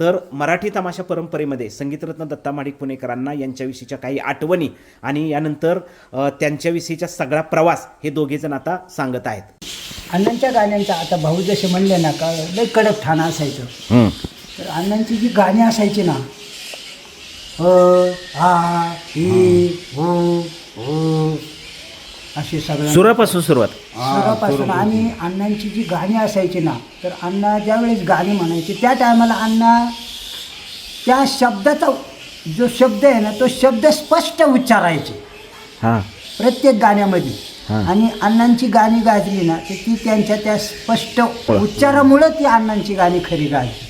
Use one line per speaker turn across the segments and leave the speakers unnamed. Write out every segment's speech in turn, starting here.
तर मराठी तमाशा परंपरेमध्ये संगीतरत्न दत्ता माडिक पुणेकरांना यांच्याविषयीच्या काही आठवणी आणि यानंतर अ, त्यांच्याविषयीचा सगळा प्रवास हे दोघेजण आता सांगत आहेत.
अण्णांच्या गाण्यांचा आता भाऊ जसे म्हणले ना का लय कडक ठाणं असायचं. तर अण्णांची जी गाणी असायची ना अ आ इ उ उ अशी सगळं
सुरापासून सुरुवात.
सुरापासून. आणि अण्णांची जी गाणी असायची ना तर अण्णा ज्यावेळेस गाणी म्हणायची त्या टायमाला अण्णा त्या शब्दाचा जो शब्द आहे ना तो शब्द स्पष्ट उच्चारायचे.
हां.
प्रत्येक गाण्यामध्ये.
हां.
आणि अण्णांची गाणी गाजली ना तर ती त्यांच्या त्या स्पष्ट उच्चारामुळं ती अण्णांची गाणी खरी गाजली.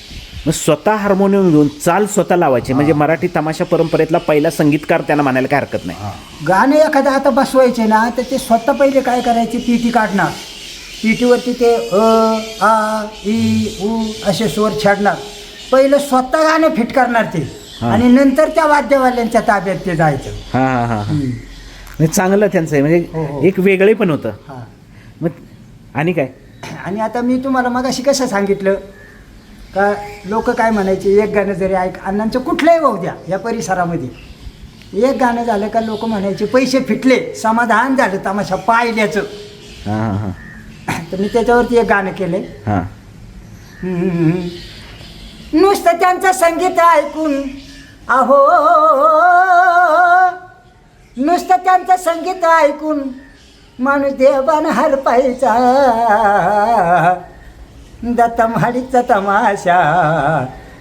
मग स्वतः हार्मोनियम घेऊन चाल स्वतः लावायचे. म्हणजे मराठी तमाशा परंपरेतला पहिला संगीतकार त्यांना म्हणायला काय हरकत नाही.
गाणे एखादं आता बसवायचे ना तर ते स्वतः पहिले काय करायचे? पीटी काढणार. पीटीवरती ते अ आ इ उ असे स्वर छाडणार. पहिलं स्वतः गाणं फिट करणार ते.
हां.
आणि नंतर त्या वाद्यवाल्यांच्या ताब्यात ते जायचं.
हां हां हां हां. म्हणजे चांगलं त्यांचं आहे.
हो,
म्हणजे
हो.
एक वेगळे पण होतं.
हां.
मग आणि काय?
आणि आता मी तुम्हाला मगाशी कसं सांगितलं? का लोक काय म्हणायचे एक गाणं जरी ऐक अण्णांचं कुठलंही वाहू द्या या परिसरामध्ये. एक गाणं झालं का लोक म्हणायचे पैसे फिटले समाधान झालं तमाशा पाहिल्याचं.
हां हां हां.
तर मी त्याच्यावरती एक गाणं केलंय.
हां.
नुसतं त्यांचं संगीत ऐकून अहो. नुसतं त्यांचं संगीत ऐकून माणूस देवान हरपायचा. दत्तमहाडीचा तमाशा.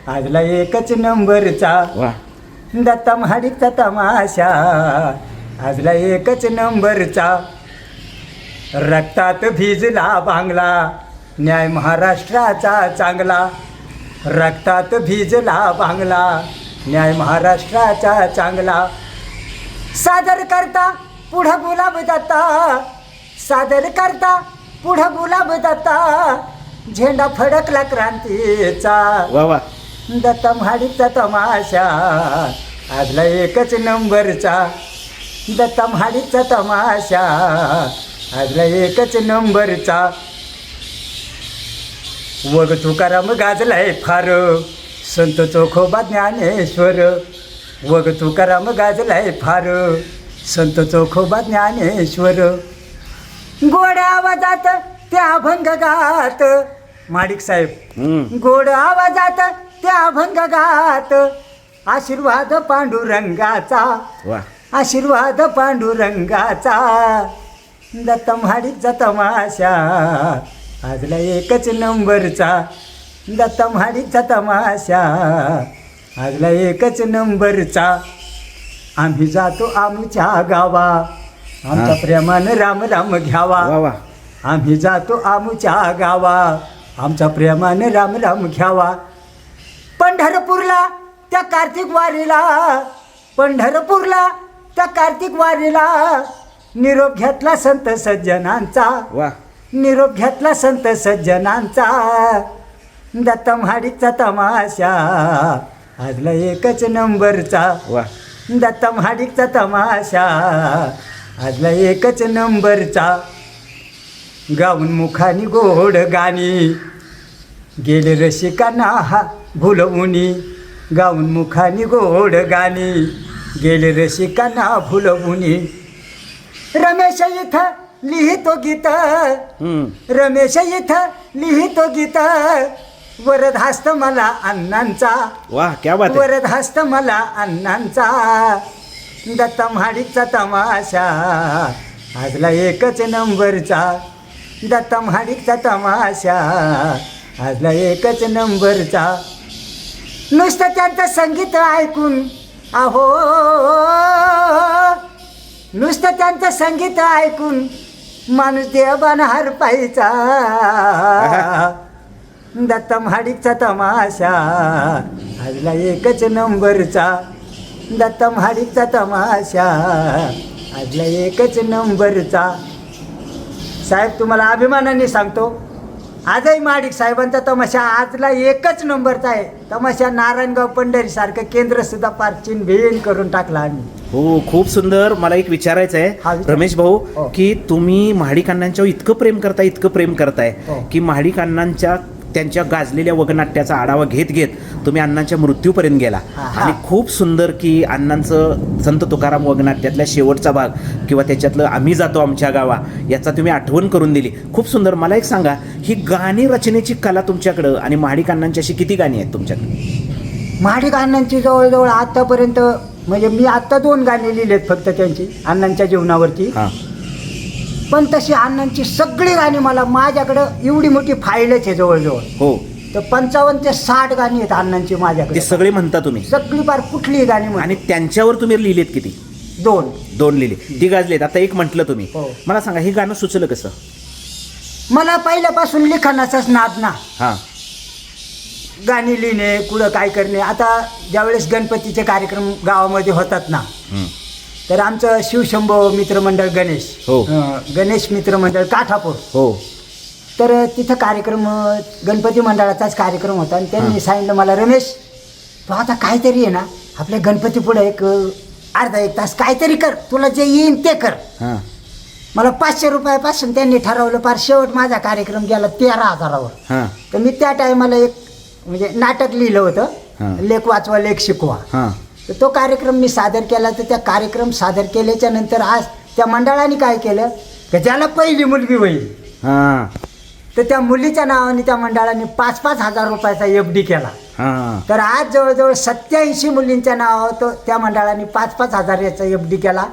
आजला एकच नंबरचा. दत्तमहाडीचा तमाशा. आजला एकच नंबरचा. रक्तात भिजला बांगला. न्याय महाराष्ट्राचा चांगला. रक्तात भिजला बांगला. न्याय महाराष्ट्राचा चांगला. सादर करता पुढं गुलाब दत्ता. सादर करता पुढं गुलाब दत्ता. झेंडा फडकला क्रांतीचा.
वा वा.
दत्ता म्हाडीचा तमाशा. आजला एकच नंबरचा. दत्ता म्हाडीचा तमाशा. आजला एकच नंबरचा. वग तुकाराम गाजलाय फार. संत चोखोबा ज्ञानेश्वर. वग तुकाराम गाजलाय फार. संत चोखोबा ज्ञानेश्वर. गोड आवाजात त्या अभंग गात माडिक साहेब. गोड आवाजात त्या अभंग गात आशीर्वाद पांडुरंगाचा.
वा.
आशीर्वाद पांडुरंगाचा. दत्त म्हाडीचा तमाशा आजला एकच नंबरचा. दत्त म्हाडीचा तमाशा आजला एकच नंबरचा. आम्ही जातो आमच्या गावा. आमच्या. प्रेमानं राम राम घ्यावा. आम्ही जातो आमच्या गावा. आमच्या प्रेमाने राम राम घ्यावा. पंढरपूरला त्या कार्तिक वारीला पंढरपूरला त्या कार्तिक वारीला निरोप घेतला संत सज्जनांचा.
वा.
निरोप घेतला संत सज्जनांचा. दत्त म्हाडीचा तमाशा आजला एकच नंबरचा.
वा.
दत्त म्हाडीचा तमाशा आजला एकच नंबरचा. गाऊन मुखानी गोड गाणी. गेले रसिकांना हा भुलवुनी गाऊन मुखानी गोड गाणी. गेले रसिकांना भुलवुनी रमेश इथं लिहितो गीत. रमेश इथं लिहितो गीत. वरदहास्त मला अण्णांचा.
वा क्या बात आहे.
वरदहस्त मला अण्णांचा. दत्त म्हाडीचा तमाशा. आजला एकच नंबरचा. दत्ता म्हाडीचा तमाशा. आजला एकच नंबरचा. नुसतं त्यांचं संगीत ऐकून अहो. नुसतं त्यांचं संगीत ऐकून माणूस देवान हरपायचा दत्ता म्हाडीचा तमाशा. आजला एकच नंबरचा. दत्ता म्हाडीचा तमाशा. आजला एकच नंबरचा. साहेब तुम्हाला अभिमानाने सांगतो आजही माडिक साहेबांचा तमाशा आजला एकच नंबरचा आहे तमाशा नारायणगाव पंढरी सारखं केंद्र सुद्धा पार भेन करून टाकला आम्ही
हो खूप सुंदर मला एक विचारायचं
हा,
आहे
विचार.
रमेश भाऊ
हो.
की तुम्ही महाडिक अण्णांच्यावर इतकं प्रेम करताय इतकं प्रेम करताय
हो.
की महाडिक अण्णांच्या त्यांच्या गाजलेल्या वगनाट्याचा आढावा घेत घेत तुम्ही अण्णांच्या मृत्यूपर्यंत गेला. आणि खूप सुंदर की अण्णांचं संत तुकाराम वगनाट्यातल्या शेवटचा भाग किंवा त्याच्यातलं आम्ही जातो आमच्या गावा याचा तुम्ही आठवण करून दिली. खूप सुंदर. मला एक सांगा ही गाणी रचनेची कला तुमच्याकडं आणि महाडिक अण्णांची अशी किती गाणी आहेत तुमच्याकडे?
महाडिक अण्णांची जवळजवळ आतापर्यंत म्हणजे मी आत्ता दोन गाणी लिहिलेत फक्त त्यांची अण्णांच्या जीवनावरती.
हां.
पण तशी अण्णांची सगळी गाणी मला माझ्याकडं एवढी मोठी फाईलच आहे जवळजवळ.
हो.
तर पंचावन्न ते साठ गाणी आहेत अण्णांची
ते
माझ्याकडे
सगळे म्हणता तुम्ही?
सगळी फार कुठलीही गाणी म्हण
आणि त्यांच्यावर तुम्ही लिहिलेत किती?
दोन.
दोन लिहिले. ती गाजलेत. आता एक म्हटलं तुम्ही.
हो.
मला सांगा हे गाणं सुचलं कसं?
मला पहिल्यापासून लिखाणाचाच नाद ना.
हां.
गाणी लिहिणे कुठं काय करणे. आता ज्यावेळेस गणपतीचे कार्यक्रम गावामध्ये होतात ना
हं.
तर आमचं शिवशंभो मित्रमंडळ गणेश
हो.
अं, गणेश मित्रमंडळ काठापूर.
हो.
तर तिथं कार्यक्रम अं, गणपती मंडळाचाच कार्यक्रम होता आणि त्यांनी. सांगितलं मला रमेश तू आता काहीतरी आहे ना आपल्या गणपती पुढे एक अं, अर्धा एक तास काहीतरी कर तुला जे येईन ते कर.
हां.
मला पाचशे रुपयापासून त्यांनी ठरवलं फार शेवट माझा कार्यक्रम गेला तेरा हजारावर.
हां.
तर मी त्या टायमाला एक म्हणजे नाटक लिहिलं
हां.
होतं लेख वाचवा लेख शिकवा.
हां.
तर तो कार्यक्रम मी सादर केला तर त्या कार्यक्रम सादर केल्याच्यानंतर आज त्या मंडळाने काय केलं की ज्याला पहिली मुलगी होईल
हां.
तर त्या मुलीच्या नावाने त्या मंडळाने पाच पाच हजार रुपयाचा एफ डी केला.
हां.
तर आज जवळजवळ सत्याऐंशी मुलींच्या नावावर तो त्या मंडळाने पाच पाच हजार याचा एफ डी केला.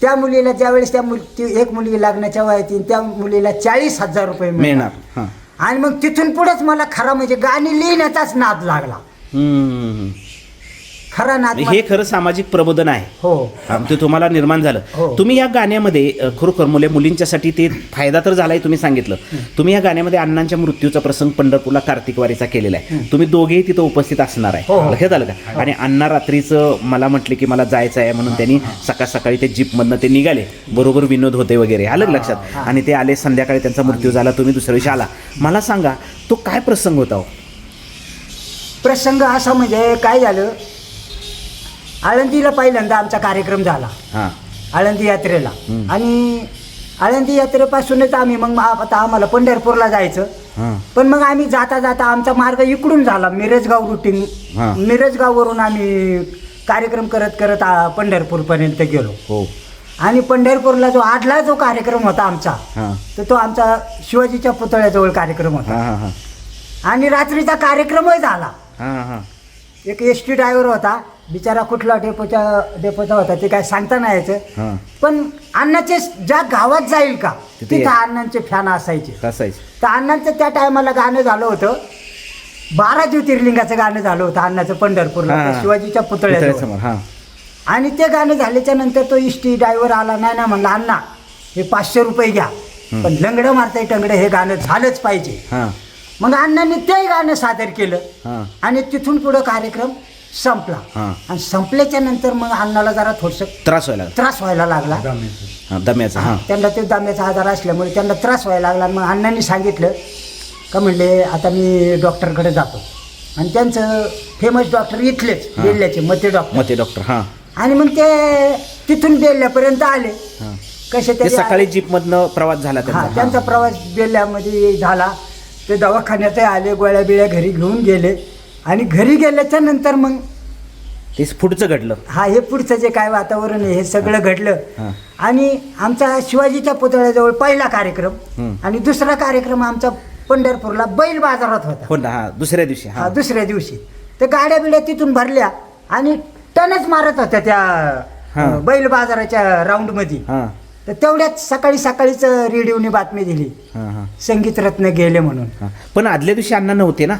त्या मुलीला ज्यावेळेस त्या मुल ती एक मुलगी लग्नाच्या वयात येईल त्या मुलीला चाळीस हजार रुपये
मिळणार.
मिळणार
हां.
आणि मग तिथून पुढेच मला खरा म्हणजे गाणी लिहिण्याचाच नाद लागला.
हम्म.
खरा नाद
हे खरं सामाजिक प्रबोधन आहे.
हो.
हा, ते तुम्हाला निर्माण झालं.
हो.
तुम्ही या गाण्यामध्ये अ, खरोखर मुले मुलींच्यासाठी ते फायदा तर झालाय तुम्ही सांगितलं. तुम्ही या गाण्यामध्ये अण्णांच्या मृत्यूचा प्रसंग पंढरपूरला कार्तिकवारीचा केलेला आहे. तुम्ही दोघेही तिथं उपस्थित असणार आहे.
हो, हो.
लक्षात आलं का? आणि अण्णा रात्रीचं मला म्हटले की मला जायचं आहे म्हणून त्यांनी सकाळ सकाळी ते जीपमधनं ते निघाले. बरोबर विनोद होते वगैरे. आलं का लक्षात? आणि ते आले संध्याकाळी त्यांचा मृत्यू झाला तुम्ही दुसऱ्या दिवशी आला. मला सांगा तो काय प्रसंग होता हो?
प्रसंग असा म्हणजे काय झालं? आळंदीला पहिल्यांदा आमचा कार्यक्रम झाला.
हां.
आळंदी यात्रेला. आणि आळंदी यात्रेपासूनच आम्ही मग आता आम्हाला पंढरपूरला जायचं.
हां.
पण मग आम्ही जाता जाता आमचा मार्ग इकडून झाला. मिरजगाव रुटीन
हा.
मिरजगाववरून आम्ही कार्यक्रम करत करत आ, पंढरपूरपर्यंत गेलो.
हो.
आणि पंढरपूरला जो आडला जो कार्यक्रम होता आमचा
हां.
तर तो आमचा शिवाजीच्या पुतळ्याजवळ कार्यक्रम होता.
हां हां हां.
आणि रात्रीचा कार्यक्रमही झाला.
हां हां.
एक एस टी ड्रायव्हर होता. बिचारा कुठला डेपोच्या डेपोचा होता ते काय सांगता नाही यायचं.
हां.
पण अण्णाचे ज्या गावात जाईल का
तिथे
तिथं. अण्णांचे फॅन असायचे.
कसायचं
तर अण्णांचं त्या टायमाला गाणं झालं होतं. बारा ज्योतिर्लिंगाचं गाणं झालं होतं अण्णाचं पंढरपूरला
हा.
त्या शिवाजीच्या
पुतळ्यासमोर हां.
आणि ते गाणं झाल्याच्यानंतर तो इष्टी ड्रायव्हर आला नाही ना म्हणला अण्णा हे पाचशे रुपये घ्या. पण लंगडं मारताय टंगडं हे गाणं झालंच पाहिजे.
हां.
मग अण्णांनी ते गाणं सादर केलं.
हां.
आणि तिथून पुढं कार्यक्रम संपला.
हां.
आणि संपल्याच्या नंतर मग अण्णाला जरा थोडस
त्रास व्हायला लागला.
त्रास व्हायला लागला.
हां दम्याचा हां.
त्यांना ते दम्याचा आजार असल्यामुळे त्यांना त्रास व्हायला लागला मग अण्णांनी सांगितलं का म्हणले आता मी डॉक्टरकडे जातो. आणि त्यांचं फेमस डॉक्टर इथलेच
हां.
बेल्ल्याचे मते डॉक्टर
मते डॉक्टर हां.
आणि मग ते तिथून बेल्ल्यापर्यंत आले.
हां.
कसे
ते
तरी
सकाळी जीपमधनं प्रवास झाला
हा
त्यांचा
त्यांचा. प्रवास बेल्ल्यामध्ये झाला. ते दवाखान्यात आले गोळ्या बिळ्या घरी घेऊन गेले. आणि घरी गेल्याच्यानंतर मग
ते पुढचं घडलं.
हा हे पुढचं जे काय वातावरण आहे हे सगळं घडलं.
हां.
आणि आमचा शिवाजीच्या पुतळ्याजवळ पहिला कार्यक्रम. आणि दुसरा कार्यक्रम आमचा पंढरपूरला बैल बाजारात होता.
हो ना हां दुसऱ्या दिवशी
हा,
हां
दुसऱ्या दिवशी. तर गाड्या बिड्या तिथून भरल्या आणि टनच मारत होत्या त्या. अं, बैल बाजाराच्या राऊंडमध्ये
हां.
तर तेवढ्यात सकाळी सकाळीच रेडिओने बातमी दिली.
हां हां.
संगीत रत्न गेले म्हणून.
हां. पण आदल्या दिवशी अण्णा नव्हते ना?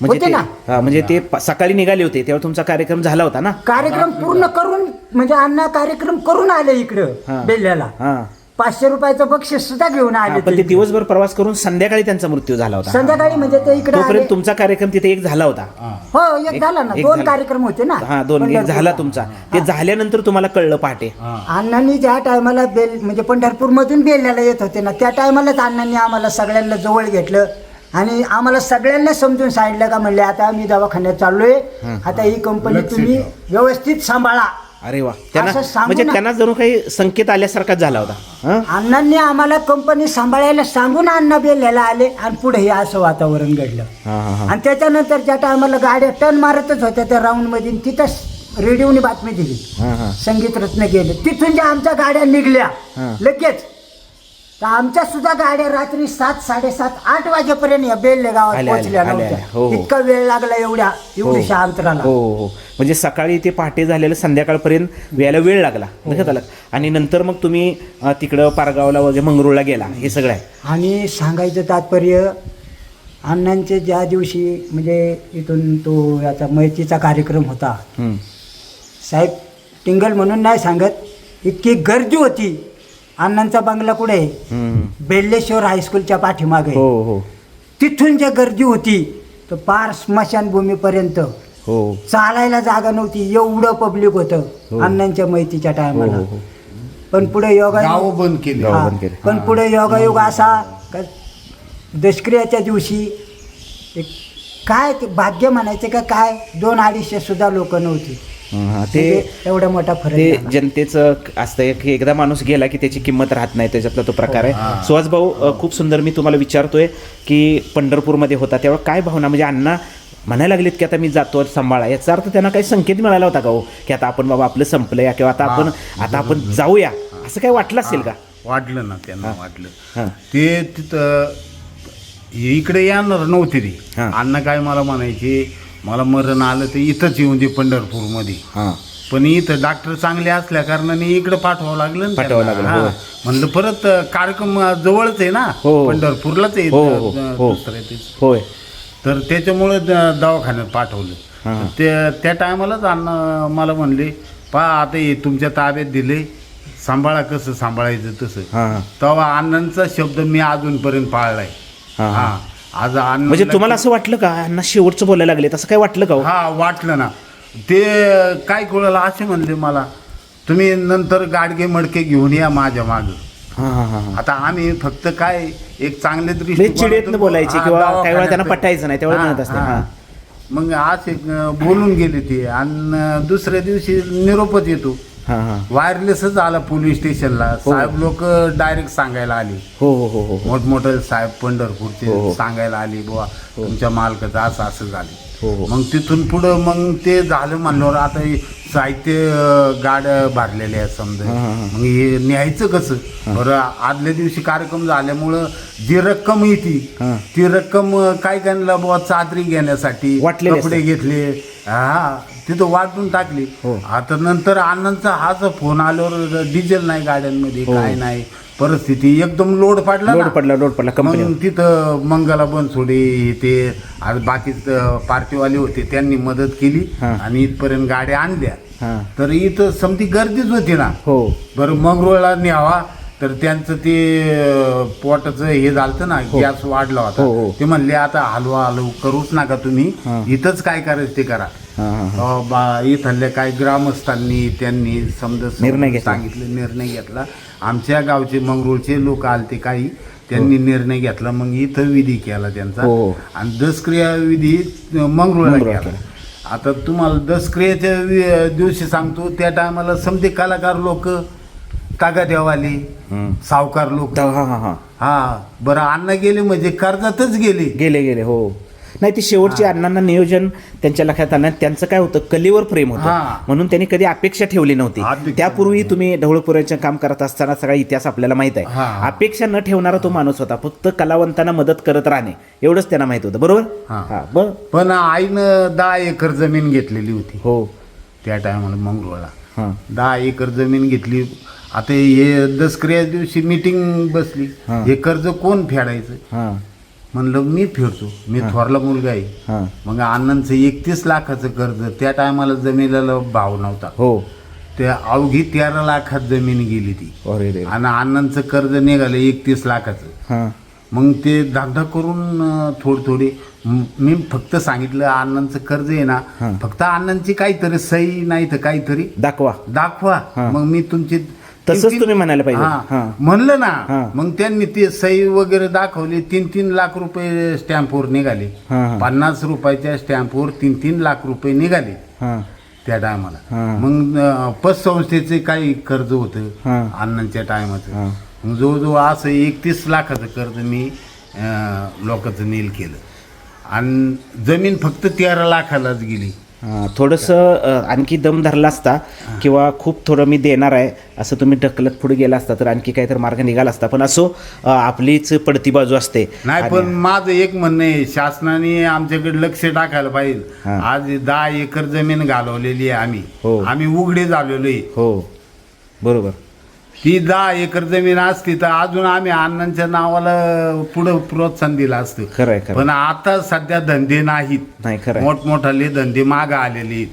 म्हणजे
होते
ते
ना.
हां, म्हणजे ते प- सकाळी निघाले होते तेव्हा तुमचा कार्यक्रम झाला होता ना?
कार्यक्रम पूर्ण करून म्हणजे अण्णा कार्यक्रम करून आले
हा.
इकडं बेल्ल्याला.
हां.
पाचशे रुपयाचं बक्षीस सुद्धा घेऊन
हां,
आले
पण
ते
ते दिवसभर प्रवास करून संध्याकाळी त्यांचा मृत्यू झाला होता.
संध्याकाळी म्हणजे ते इकडे
तोपर्यंत. तुमचा कार्यक्रम तिथे एक झाला होता.
हो. एक झाला ना.
एक
दोन
झाला.
कार्यक्रम होते ना.
हा दोन एक
पंढरपूरला.
झाला तुमचा. ते झाल्यानंतर तुम्हाला कळलं पहाटे.
अण्णांनी ज्या टायमाला बेल म्हणजे पंढरपूर मधून बेल्ल्याला येत होते ना त्या टायमालाच अण्णांनी आम्हाला सगळ्यांना जवळ घेतलं. आणि आम्हाला सगळ्यांना समजून सांगितलं का म्हणले आता मी दवाखान्यात चाललोय. आता ही कंपनी तुम्ही व्यवस्थित सांभाळा.
अरे वा. त्यांना
सांगू
म्हणजे
ना.
त्यांना जणू काही संकेत आल्यासारखाच झाला होता. हं?
अण्णांनी आम्हाला कंपनी सांभाळायला सांगून अण्णा बेल्याला आले आणि पुढे हे असं वातावरण घडलं.
हा हा हा.
आणि त्याच्यानंतर ज्या टायमाला गाड्या टर्न मारतच होत्या त्या राऊंडमध्ये तिथंच रेडिओने बातमी दिली.
हा हा.
संगीत रत्न गेले. तिथून ज्या आमच्या गाड्या निघल्या
हा.
लगेच तर आमच्या सुद्धा गाड्या रात्री सात साडेसात आठ वाजेपर्यंत या बेल्ले गावात
आल्या,
पोहोचल्या
आल्या, आल्या. हो, हो.
नव्हत्या इतका वेळ लागला एवढ्या एवढ्याशा अंतराला
हो हो हो. म्हणजे सकाळी ते पहाटे झालेलं संध्याकाळपर्यंत यायला वेळ लागला
हो.
लक्षात आलं आणि नंतर मग तुम्ही अं, तिकडं पारगावला वगैरे मंगरुळला गेला हे सगळं आहे
आणि सांगायचं तात्पर्य अण्णांचे ज्या दिवशी म्हणजे इथून तो याचा मैतीचा कार्यक्रम होता
हं.
साहेब टिंगल म्हणून नाही सांगत इतकी गर्दी होती अण्णांचा बंगला कुठे? आहे
हं.
बेल्लेश्वर हायस्कूलच्या पाठीमागे.
हो हो.
तिथून जे गर्दी होती तर पार स्मशानभूमीपर्यंत
हो.
चालायला जागा नव्हती एवढं पब्लिक
हो.
होतं अण्णांच्या मैतीच्या
हो
टायमाला
हो हो.
पण पुढे योगा
गाव बंद केले.
हा. पण पुढे योगायोग असा का दशक्रियाच्या दिवशी एक काय ते भाग्य म्हणायचे का काय? दोन अडीचशे सुद्धा लोक नव्हती.
हं, हा. ते
म्हणजे एवढा मोठा फरक
ते. जनतेचं असतं की एकदा माणूस गेला की त्याची किंमत राहत नाही त्याच्यातला तो प्रकार आहे. सुहास भाऊ खूप सुंदर मी तुम्हाला विचारतोय की पंढरपूरमध्ये होता तेव्हा काय भावना? म्हणजे अण्णा म्हणायला लागलेत की आता मी जातो सांभाळा. याचा अर्थ त्यांना काही संकेत मिळाला होता का हो? की आता आपण बाबा आपलं संपलंय किंवा आता आपण आता आपण जाऊया. असं काही वाटलं असेल का?
वाटलं ना त्यांना वाटलं. ते तिथं इकडे येणार नव्हते रे.
हां.
अण्णा काय मला म्हणायचे मला मरण आलं ते इथंच येऊन दे पंढरपूरमध्ये
हां
पण इथं डॉक्टर चांगले असल्या कारणाने इकडे पाठवावं लागलं ना
पाठवावं
त्यांना.
लागलं, हो.
हां. म्हणलं परत कार्यक्रम जवळच आहे ना
हो.
पंढरपूरलाच आहे
हो, हो, हो.
ते.
होय
तर त्याच्यामुळे द- दवाखान्यात पाठवलं
हां.
तर त्या त्या टायमालाच अण्णा मला म्हणले पा आता हे तुमच्या ताब्यात दिले सांभाळा कसं सांभाळायचं तसं
हां
तेव्हा अण्णांचा शब्द मी अजूनपर्यंत पाळलाय
हां, हां.
हा आज अण्णा
म्हणजे तुम्हाला असं वाटलं का? अण्णा शेवटचं बोलायला लागले. तसं काय वाटलं का हो?
हा वाटलं ना. ते काय कळलं असे म्हणले मला तुम्ही नंतर गाडगे मडके घेऊन या माझ्या माग.
हां हां हां हां.
आता आम्ही फक्त काय एक चांगले
लय
दृष्टी
चिडेतनं बोलायचे किंवा काही वेळा त्यांना पटायचं नाही त्यावेळेस म्हणत असते. हां.
मग आज एक अं, बोलून गेले ते. आणि दुसऱ्या दिवशी निरोपच येतो.
हां हां.
वायरलेसच आला पोलीस स्टेशनला
हो.
साहेब लोक डायरेक्ट सांगायला आले.
हो हो हो हो.
मोठमोठे साहेब
हो, हो.
पंढरपूरचे सांगायला आले बुवा. तुमच्या मालकाचं असं असं
हो,
झाले.
हो.
मग तिथून पुढं मग ते झालं म्हणल्यावर आता हे साहित्य अं, गाड्या भरलेल्या आहेत समजा.
हा, हा, हा.
मग हे न्यायचं कसं? बरं आदल्या दिवशी कार्यक्रम झाल्यामुळं जी रक्कम येते
हा.
ती रक्कम अं, काय त्यांना बुवा चादरी घेण्यासाठी?
वाटलेली
कपडे घेतले. हा तिथं वाटून टाकली.
हो.
आता नंतर आनंदचा हाच फोन आल्यावर डिझेल नाही गाड्यांमध्ये
हो.
काय नाही. परिस्थिती एकदम लोड पडला
लोड. पडला लोड पडला कंपनी
मग तिथं मंगला बनसोडे हे ते आज बाकी पार्टीवाले होते त्यांनी मदत केली
हा.
आणि इथपर्यंत गाड्या आणल्या.
हां.
तर इथं समती गर्दीच होती ना.
हो.
बरं मंगरुळला न्यावा. तर त्यांचं ते पोटाचं हे झालं ना गॅस वाढला होता.
हो, हो.
ते म्हणले आता हलवा हलव करूच नका तुम्ही.
हा.
इथंच काय करायचं ते करा.
हां हां हां.
इथल्या काही ग्रामस्थांनी त्यांनी समजा. सांगितलं निर्णय घेतला. आमच्या गावचे मंगरुळचे लोक आलते काही त्यांनी निर्णय घेतला मग इथं विधी केला त्यांचा.
हो.
आणि दसक्रिया विधी मंगरुळला
मंगरुळला
केला. आता तुम्हाला दसक्रियाच्या वि- दिवशी सांगतो त्या टायमाला समजे कलाकार लोक तागादेवाले
हं.
सावकार लोक.
हां हां हां
हा. बरं अन्न गेले म्हणजे कर्जातच गेले.
गेले गेले हो. नाही ती शेवटची अण्णांना नियोजन त्यांच्या लक्षात आलं. त्यांचं काय होतं? कलेवर प्रेम होतं. म्हणून त्यांनी कधी अपेक्षा ठेवली नव्हती. त्यापूर्वी तुम्ही ढवळपुऱ्याचं काम करत असताना सगळा इतिहास आपल्याला माहीत आहे. अपेक्षा न ठेवणारा तो माणूस होता. फक्त कलावंतांना मदत करत राहणे. एवढंच त्यांना माहीत होतं. बरोबर? बर.
पण आईनं दहा एकर जमीन घेतलेली होती.
हो.
त्या टायमाला मंगरुळला
हां.
दहा एकर जमीन घेतली. आता हे दसक्रिया दिवशी मीटिंग बसली.
हा.
कर्ज कोण फेडायचं? म्हणलं मी फेडतो मी थोरला मुलगा आहे. मग अण्णांचं एकतीस लाखाचं कर्ज त्या टायमाला जमिनीला भाव नव्हता.
हो.
त्या अवघी तेरा लाखात जमीन गेली ती.
अरे
आणि अण्णांचं कर्ज निघालं एकतीस लाखाचं. मग ते धंदा करून थोडी थोडी म- फक्त सांगितलं अण्णांचं कर्ज आहे ना. फक्त अण्णांची काहीतरी सही नाही तर काहीतरी
दाखवा.
दाखवा. मग मी तुमची
तसंच तुम्ही म्हणायला पाहिजे.
हा. म्हणलं
हा.
ना मग त्यांनी ते सही वगैरे दाखवली तीन तीन लाख रुपये स्टॅम्पवर निघाले
हा, हा.
पन्नास रुपयाच्या स्टॅम्पवर तीन तीन लाख रुपये निघाले
हां
त्या टायमाला. मग अं, पतसंस्थेचे काही कर्ज होतं
हा.
अण्णांच्या. टायमाचं मग जवळजवळ असं एकतीस लाखाचं कर्ज मी अं, लोकांचं नील केलं आणि जमीन फक्त तेरा लाखालाच गेली
थोडंसं आणखी दम धरला असता किंवा खूप थोडं मी देणार आहे असं तुम्ही ढकलत पुढे गेला असता तर आणखी काहीतरी मार्ग निघाला असता. पण असो आपलीच पडती बाजू असते.
नाही पण माझं एक म्हणणं आहे शासनाने आमच्याकडे लक्ष टाकायला पाहिजे. आज दहा एकर जमीन घालवलेली आहे आम्ही.
हो.
आम्ही उघडे झालेलो आहे.
हो. बरोबर.
ती दहा एकर जमीन असती तर अजून आम्ही अण्णांच्या नावाला पुढं प्रोत्साहन दिलं असतं.
खरं
पण आता सध्या धंदे नाहीत.
नाही खरं आहे.
मोठमोठाले धंदे माग आलेले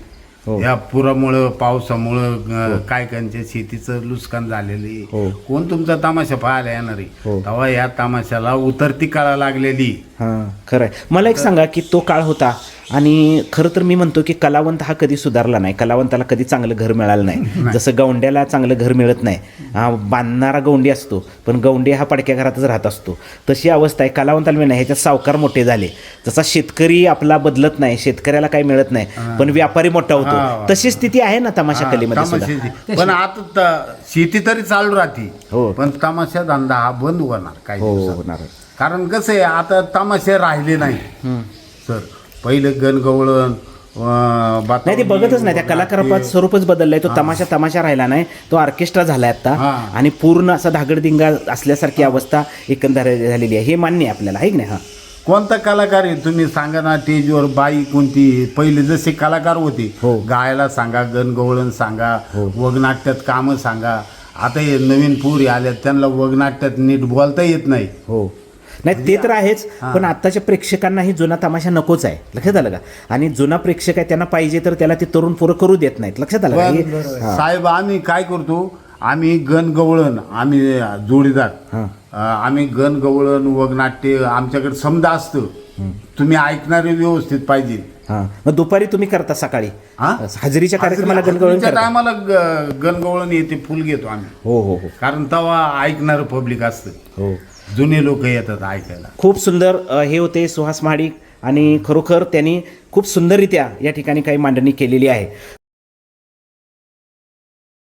हो.
आहेत या पुरामुळं पावसामुळं अं, काय कांच्या शेतीचं नुकसान झालेलं
हो.
आहे कोण तुमचा तमाशा पाहायला येणार
हो.
आहे तेव्हा या तमाशाला उतरती काळा लागलेली.
हां खरं आहे मला एक सांगा की तो काळ होता. आणि खरं तर मी म्हणतो की कलावंत हा कधी सुधारला नाही. कलावंताला कधी चांगलं घर मिळालं नाही. जसं गौंड्याला चांगलं घर मिळत नाही. हा, बांधणारा गौंडी असतो पण गौंडी हा पडक्या घरातच राहत असतो. तशी अवस्था आहे. कलावंताला मिळणार ह्याच्यात सावकार मोठे झाले. जसा शेतकरी आपला बदलत नाही शेतकऱ्याला काही मिळत नाही पण व्यापारी मोठा होतो. तशी स्थिती आहे ना तमाशा कलेमध्ये सुद्धा.
पण आता शेती तरी चालू राहते.
हो.
पण तमाशा धंदा हा बंद होणार काही
हो. होणार
कारण कसं आहे आता तमाशे राहिले नाही. सर पहिले गणगवळण
नाही ते बघतच नाही. त्या कलाकाराचं स्वरूपच बदललंय. तो तमाशा तमाशा राहिला नाही. तो ऑर्केस्ट्रा झालाय आता. आणि पूर्ण असा धागडदिंगा असल्यासारखी अवस्था एकंदर झालेली आहे. हे मान्य आहे आपल्याला. आहे की नाही? हा.
कोणता कलाकार आहे? तुम्ही सांगा ना स्टेजवर बाई कोणती? पहिले जसे कलाकार होते
हो.
गायला सांगा गणगवळण सांगा
हो.
वगनाट्यात कामं सांगा. आता हे नवीन पुरी आल्यात त्यांना वगनाट्यात नीट बोलता येत नाही.
हो. नाही ते तर आहेच पण आत्ताच्या प्रेक्षकांनाही जुना तमाशा नकोच आहे. लक्षात आलं का? आणि जुना प्रेक्षक आहे त्यांना पाहिजे तर त्याला ते तरुण पोरं करू देत नाहीत. लक्षात आलं का? हे- हा.
साहेब आम्ही काय करतो? आम्ही गणगवळण आम्ही जोडीदार.
हा.
अं, आम्ही गणगवळण वगनाट्य आमच्याकडे समजा असतं. तुम्ही ऐकणारे व्यवस्थित पाहिजे.
हा. मग दुपारी तुम्ही करता सकाळी?
हा?
हजेरीच्या कार्यक्रमाला गणगवळण करता
टायमाला गणगवळण येते फुल घेतो आम्ही.
हो हो हो.
कारण तेव्हा ऐकणारं पब्लिक असतं.
हो.
जुने लोक येतात ऐकायला.
खूप सुंदर अ, हे होते सुहास महाडिक आणि खरोखर त्यांनी खूप सुंदररित्या या ठिकाणी काही मांडणी केलेली आहे.